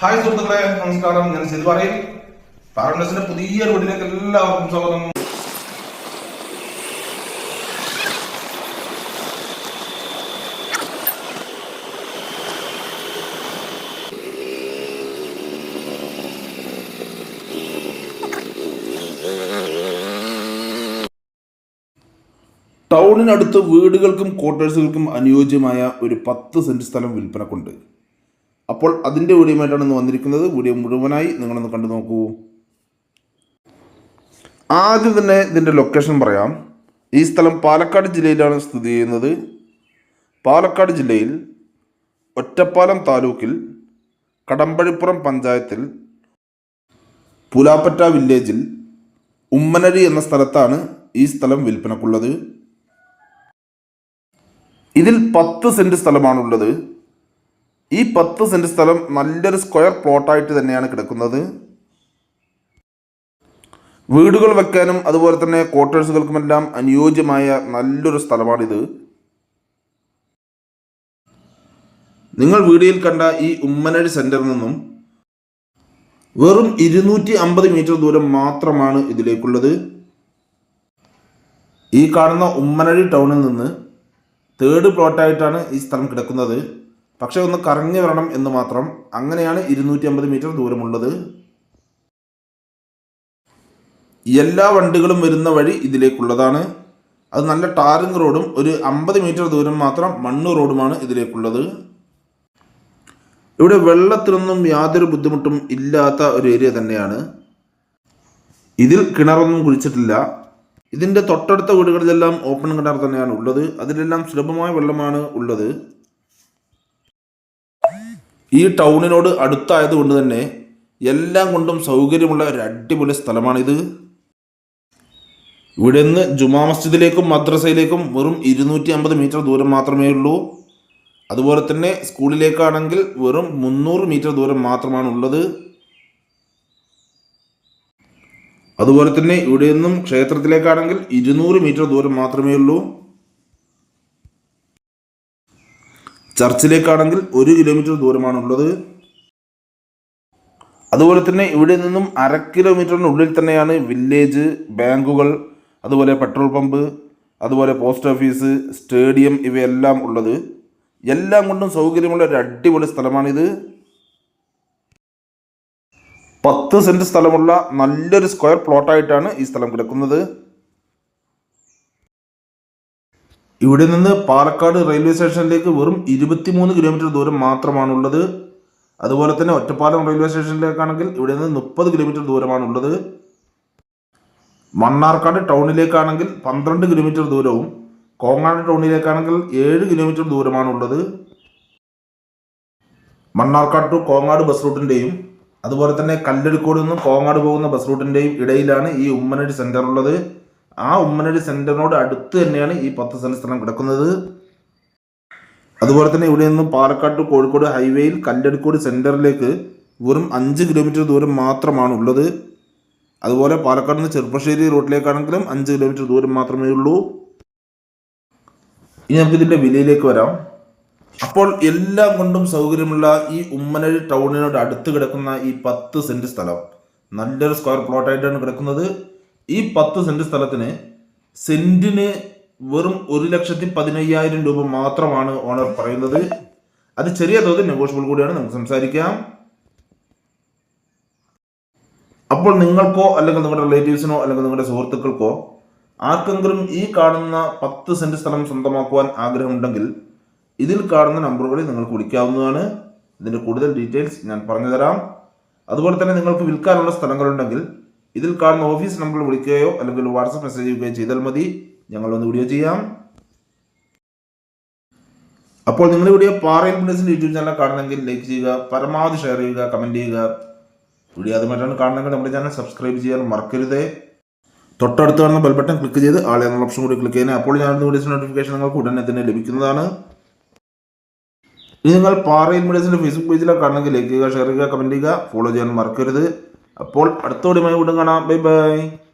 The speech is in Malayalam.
ഹായ് സുഹൃത്തുക്കളെ നമസ്കാരം. ഞാൻ സിൽവാറയിൽ പാരഡൈസിന്റെ പുതിയ വീട്ടിലേക്ക് എല്ലാവർക്കും സ്വാഗതം. ടൗണിനടുത്ത് വീടുകൾക്കും ക്വാർട്ടേഴ്സുകൾക്കും അനുയോജ്യമായ ഒരു പത്ത് സെന്റ് സ്ഥലം വിൽപ്പനക്കുണ്ട്. അപ്പോൾ അതിന്റെ വീഡിയോമായിട്ടാണ് ഇന്ന് വന്നിരിക്കുന്നത്. വീഡിയോ മുഴുവനായി നിങ്ങളൊന്ന് കണ്ടു നോക്കൂ. ആദ്യം തന്നെ ഇതിന്റെ ലൊക്കേഷൻ പറയാം. ഈ സ്ഥലം പാലക്കാട് ജില്ലയിലാണ് സ്ഥിതി ചെയ്യുന്നത്. പാലക്കാട് ജില്ലയിൽ ഒറ്റപ്പാലം താലൂക്കിൽ കടമ്പഴിപ്പുറം പഞ്ചായത്തിൽ പുലാപ്പറ്റ വില്ലേജിൽ ഉമ്മനരി എന്ന സ്ഥലത്താണ് ഈ സ്ഥലം വിൽപ്പനക്കുള്ളത്. ഇതിൽ പത്ത് സെന്റ് സ്ഥലമാണുള്ളത്. ഈ പത്ത് സെന്റ് സ്ഥലം നല്ലൊരു സ്ക്വയർ പ്ലോട്ടായിട്ട് തന്നെയാണ് കിടക്കുന്നത്. വീടുകൾ വെക്കാനും അതുപോലെ തന്നെ ക്വാർട്ടേഴ്സുകൾക്കുമെല്ലാം അനുയോജ്യമായ നല്ലൊരു സ്ഥലമാണിത്. നിങ്ങൾ വീഡിയോയിൽ കണ്ട ഈ ഉമ്മനഴി സെന്ററിൽ നിന്നും വെറും ഇരുന്നൂറ്റി അമ്പത് മീറ്റർ ദൂരം മാത്രമാണ് ഇതിലേക്കുള്ളത്. ഈ കാണുന്ന ഉമ്മനഴി ടൗണിൽ നിന്ന് തേർഡ് പ്ലോട്ടായിട്ടാണ് ഈ സ്ഥലം കിടക്കുന്നത്. പക്ഷേ ഒന്ന് കറങ്ങി വരണം എന്ന് മാത്രം. അങ്ങനെയാണ് ഇരുന്നൂറ്റി അമ്പത് മീറ്റർ ദൂരമുള്ളത്. എല്ലാ വണ്ടികളും വരുന്ന വഴി ഇതിലേക്കുള്ളതാണ്. അത് നല്ല ടാറിങ് റോഡും ഒരു അമ്പത് മീറ്റർ ദൂരം മാത്രം മണ്ണ് റോഡുമാണ് ഇതിലേക്കുള്ളത്. ഇവിടെ വെള്ളത്തിനൊന്നും യാതൊരു ബുദ്ധിമുട്ടും ഇല്ലാത്ത ഒരു ഏരിയ തന്നെയാണ്. ഇതിൽ കിണറൊന്നും കുഴിച്ചിട്ടില്ല. ഇതിന്റെ തൊട്ടടുത്ത വീടുകളിലെല്ലാം ഓപ്പൺ കിണർ തന്നെയാണ് ഉള്ളത്. അതിലെല്ലാം സുലഭമായ വെള്ളമാണ് ഉള്ളത്. ഈ ടൗണിനോട് അടുത്തായതുകൊണ്ട് തന്നെ എല്ലാം കൊണ്ടും സൗകര്യമുള്ള ഒരു അടിപൊളി സ്ഥലമാണിത്. ഇവിടെ നിന്ന് ജുമാ മസ്ജിദിലേക്കും മദ്രസയിലേക്കും വെറും ഇരുന്നൂറ്റി അമ്പത് മീറ്റർ ദൂരം മാത്രമേ ഉള്ളൂ. അതുപോലെ തന്നെ സ്കൂളിലേക്കാണെങ്കിൽ വെറും മുന്നൂറ് മീറ്റർ ദൂരം മാത്രമാണ് ഉള്ളത്. അതുപോലെ തന്നെ ഇവിടെ നിന്നും ക്ഷേത്രത്തിലേക്കാണെങ്കിൽ ഇരുന്നൂറ് മീറ്റർ ദൂരം മാത്രമേ ഉള്ളൂ. ചർച്ചിലേക്കാണെങ്കിൽ ഒരു കിലോമീറ്റർ ദൂരമാണുള്ളത്. അതുപോലെ തന്നെ ഇവിടെ നിന്നും അര കിലോമീറ്ററിനുള്ളിൽ തന്നെയാണ് വില്ലേജ് ബാങ്കുകൾ അതുപോലെ പെട്രോൾ പമ്പ് അതുപോലെ പോസ്റ്റ് ഓഫീസ് സ്റ്റേഡിയം ഇവയെല്ലാം ഉള്ളത്. എല്ലാം കൊണ്ടും സൗകര്യമുള്ള ഒരു അടിപൊളി സ്ഥലമാണിത്. പത്ത് സെന്റ് സ്ഥലമുള്ള നല്ലൊരു സ്ക്വയർ പ്ലോട്ടായിട്ടാണ് ഈ സ്ഥലം കിടക്കുന്നത്. ഇവിടെ നിന്ന് പാലക്കാട് റെയിൽവേ സ്റ്റേഷനിലേക്ക് വെറും ഇരുപത്തിമൂന്ന് കിലോമീറ്റർ ദൂരം മാത്രമാണുള്ളത്. അതുപോലെ തന്നെ ഒറ്റപ്പാലം റെയിൽവേ സ്റ്റേഷനിലേക്കാണെങ്കിൽ ഇവിടെ നിന്ന് മുപ്പത് കിലോമീറ്റർ ദൂരമാണുള്ളത്. മണ്ണാർക്കാട് ടൗണിലേക്കാണെങ്കിൽ പന്ത്രണ്ട് കിലോമീറ്റർ ദൂരവും കോങ്ങാട് ടൗണിലേക്കാണെങ്കിൽ ഏഴ് കിലോമീറ്റർ ദൂരമാണുള്ളത്. മണ്ണാർക്കാട് ടു കോങ്ങാട് ബസ് റൂട്ടിന്റെയും അതുപോലെ തന്നെ കല്ലടിക്കോട് നിന്നും കോങ്ങാട് പോകുന്ന ബസ് റൂട്ടിന്റെയും ഇടയിലാണ് ഈ ഉമ്മനടി സെന്റർ ഉള്ളത് ആ ഉമ്മനടി സെന്ററിനോട് അടുത്ത് തന്നെയാണ് ഈ പത്ത് സെന്റ് സ്ഥലം കിടക്കുന്നത്. അതുപോലെ തന്നെ ഇവിടെ നിന്ന് പാലക്കാട് കോഴിക്കോട് ഹൈവേയിൽ കല്ലടിക്കോട് സെന്ററിലേക്ക് വെറും അഞ്ച് കിലോമീറ്റർ ദൂരം മാത്രമാണ് ഉള്ളത് അതുപോലെ പാലക്കാട് നിന്ന് ചെറുപ്പശ്ശേരി റോഡിലേക്കാണെങ്കിലും അഞ്ച് കിലോമീറ്റർ ദൂരം മാത്രമേ ഉള്ളൂ. ഇനി നമുക്ക് ഇതിന്റെ വിലയിലേക്ക് വരാം. അപ്പോൾ എല്ലാം കൊണ്ടും സൗകര്യമുള്ള ഈ ഉമ്മനഴി ടൗണിനോട് അടുത്ത് കിടക്കുന്ന ഈ പത്ത് സെന്റ് സ്ഥലം. നല്ലൊരു സ്ക്വയർ പ്ലോട്ടായിട്ടാണ് കിടക്കുന്നത്. ഈ പത്ത് സെന്റ് സ്ഥലത്തിന് സെന്റിന് വെറും ഒരു ലക്ഷത്തി പതിനയ്യായിരം രൂപ മാത്രമാണ് ഓണർ പറയുന്നത്. അത് ചെറിയ തോതിൽ നെഗോഷ്യബിൾ കൂടിയാണ്. നമുക്ക് സംസാരിക്കാം. അപ്പോൾ നിങ്ങൾക്കോ അല്ലെങ്കിൽ നിങ്ങളുടെ റിലേറ്റീവ്സിനോ അല്ലെങ്കിൽ നിങ്ങളുടെ സുഹൃത്തുക്കൾക്കോ ആർക്കെങ്കിലും ഈ കാണുന്ന പത്ത് സെന്റ് സ്ഥലം സ്വന്തമാക്കുവാൻ ആഗ്രഹമുണ്ടെങ്കിൽ ഇതിൽ കാണുന്ന നമ്പറുകളിൽ നിങ്ങൾക്ക് വിളിക്കാവുന്നതാണ്. ഇതിന്റെ കൂടുതൽ ഡീറ്റെയിൽസ് ഞാൻ പറഞ്ഞുതരാം അതുപോലെ തന്നെ നിങ്ങൾക്ക് വിൽക്കാനുള്ള സ്ഥലങ്ങളുണ്ടെങ്കിൽ ഇതിൽ കാണുന്ന ഓഫീസ് നമ്പറിൽ വിളിക്കുകയോ അല്ലെങ്കിൽ വാട്സപ്പ് മെസ്സേജ് ചെയ്യുകയോ ചെയ്താൽ മതി. ഞങ്ങളൊന്ന് വീഡിയോ ചെയ്യാം. അപ്പോൾ നിങ്ങൾ video Parayil business YouTube channel കാണണമെങ്കിൽ ലൈക്ക് ചെയ്യുക പരമാവധി ഷെയർ ചെയ്യുക കമന്റ് ചെയ്യുക. വീഡിയോ ആദ്യമായിട്ടാണ് കാണണമെങ്കിൽ നമ്മുടെ ചാനൽ സബ്സ്ക്രൈബ് ചെയ്യാൻ മറക്കരുതേ. തൊട്ടടുത്ത് കാണുന്ന ബെൽബട്ടൺ ക്ലിക്ക് ചെയ്ത് ആളെ എന്ന ഓപ്ഷൻ കൂടി ക്ലിക്ക് ചെയ്യുന്നത് അപ്പോൾ ഞാൻ വീഡിയോസ് നോട്ടിഫിക്കേഷൻ നിങ്ങൾക്ക് ഉടനെ തന്നെ ലഭിക്കുന്നതാണ്. ഇനി നിങ്ങൾ പാറയിൽ മീഡിയസിന്റെ ഫേസ്ബുക്ക് പേജിലൊക്കെ കാണണമെങ്കിൽ ലൈക്ക് ചെയ്യുക ഷെയർ ചെയ്യുക കമന്റ് ചെയ്യുക. ഫോളോ ചെയ്യാൻ മറക്കരുത്. അപ്പോൾ അടുത്ത വീഡിയോ വീണ്ടും കാണാം. Bye bye